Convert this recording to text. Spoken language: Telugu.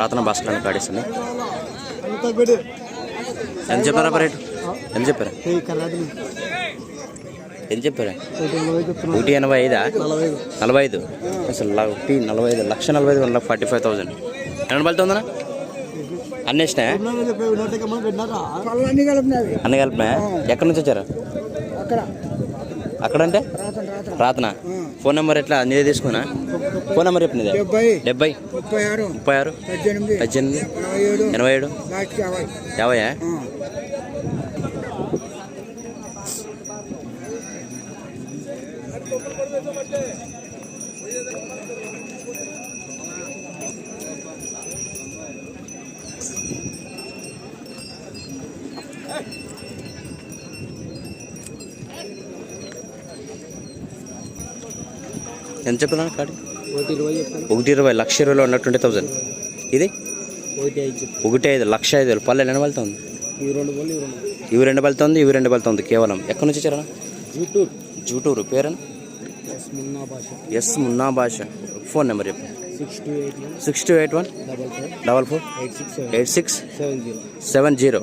పురాతన భాస్కర్ కాడేస్తుంది ఎంత చెప్పారా రేటు? ఎంత చెప్పారా? ఎంత చెప్పారా? ఒకటి ఎనభై ఐదా? నలభై ఐదు. అసలు లా- ఒకటి నలభై ఐదు లక్ష నలభై ఐదు one lakh forty five thousand. ఎన్ని అన్నీ ఇచ్చినాయా అన్ని కలిపినా ఎక్కడి నుంచి వచ్చారు? అక్కడ. అక్కడంటే? రాత్రి రాత్రి రాతనా. ఫోన్ నెంబర్ ఎట్లా? నీదే తీసుకున్నా? ఫోన్ నెంబర్ చెప్పు నీదే. డెబ్బై ముప్పై ఆరు పద్దెనిమిది ఎనభై ఏడు? యాభై. యాభై ఎంత చెప్పినా కాడి? ఒకటి ఇరవై లక్ష ఇరవైలో ఉన్న ట్వంటీ థౌసండ్ ఇది? ఒకటి ఐదు లక్ష ఐదు వేలు. పల్లెలు ఎన్ని వెళ్తుంది ఇవి రెండు వెళ్తుంది ఇవి రెండు వెళ్తుంది కేవలం ఎక్కడి నుంచి వచ్చారా జూటూర్. జూటూరు. పేరు S Munna Basha. Phone number చెప్పు. Six two eight one. Double four eight six seven. Eight six seven zero. Seven zero.